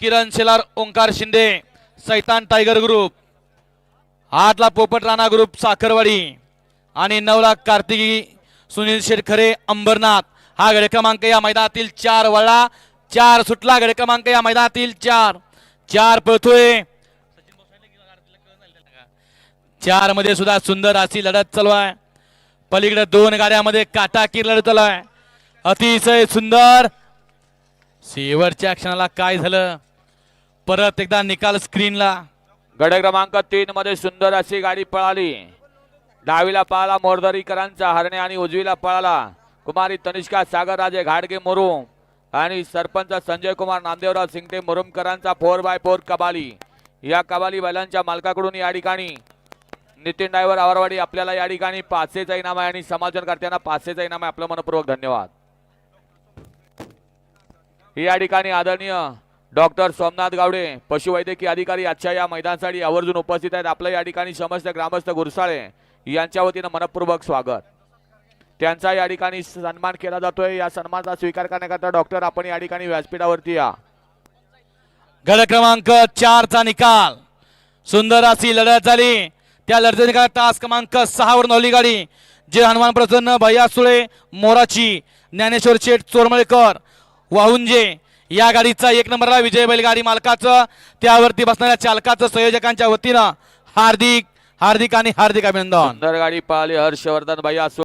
किरण शेलार ओंकार शिंदे सैतान tiger group आठला पोपट राणा ग्रुप साखरवाडी आणि नवला कार्तिकी सुनील शेटखरे अंबरनाथ. हा गड क्रमांक या मैदानातील चार वळा चार सुटला गड क्रमांक या मैदानातील चार. चार पळतोय. चारमध्ये सुद्धा सुंदर अशी लढत चालू आहे. पलीकडे दोन गाड्यामध्ये काटाकीर लढत चालू आहे. अतिशय सुंदर शेवटच्या क्षणाला काय झालं? परत एकदा निकाल स्क्रीनला. गड क्रमांक तीन मध्ये सुंदर अशी गाडी पळाली. डावीला पळाला मोरदरीकरांचा हरणे आणि उजवीला पळाला कुमारी तनिष्का सागरराजे घाडगे मुरुम आणि सरपंच संजय कुमार नामदेवराव सिंगटे मुरुमकरांचा फोर बाय फोर कबाली. या कबाली बैलांच्या मालकाकडून या ठिकाणी नितीन डायव्हर आवरवाडी आपल्याला या ठिकाणी पाचशेचा इनाम आहे आणि समाजनकर्त्यांना पाचशेचा इनाम आहे. आपलं मनपूर्वक धन्यवाद. या ठिकाणी आदरणीय डॉक्टर सोमनाथ गावडे पशुवैद्यकीय अधिकारी आजच्या या मैदानासाठी आवर्जून उपस्थित आहेत. आपलं या ठिकाणी समस्त ग्रामस्थ गुरसाळे यांच्या वतीनं मनपूर्वक स्वागत. त्यांचा या ठिकाणी सन्मान केला जातोय. या सन्मानाचा स्वीकार करण्याकरता डॉक्टर आपण या ठिकाणी व्यासपीठावरती या. गड क्रमांक चारचा निकाल. सुंदर अशी लढत झाली. त्या लढतीचा निकाल तास क्रमांक सहावर नवली गाडी. जे हनुमान प्रसन्न भैया सुळे मोराची ज्ञानेश्वर शेठ चोरमळेकर वाहुंजे या गाडीचा एक नंबरला विजय बैलगाडी मालकाचं त्यावरती बसणाऱ्या चालकाचं संयोजकांच्या वतीनं हार्दिक हार्दिक आणि हार्दिक अभिनंदन. गाडी पाहिली हर्षवर्धन असो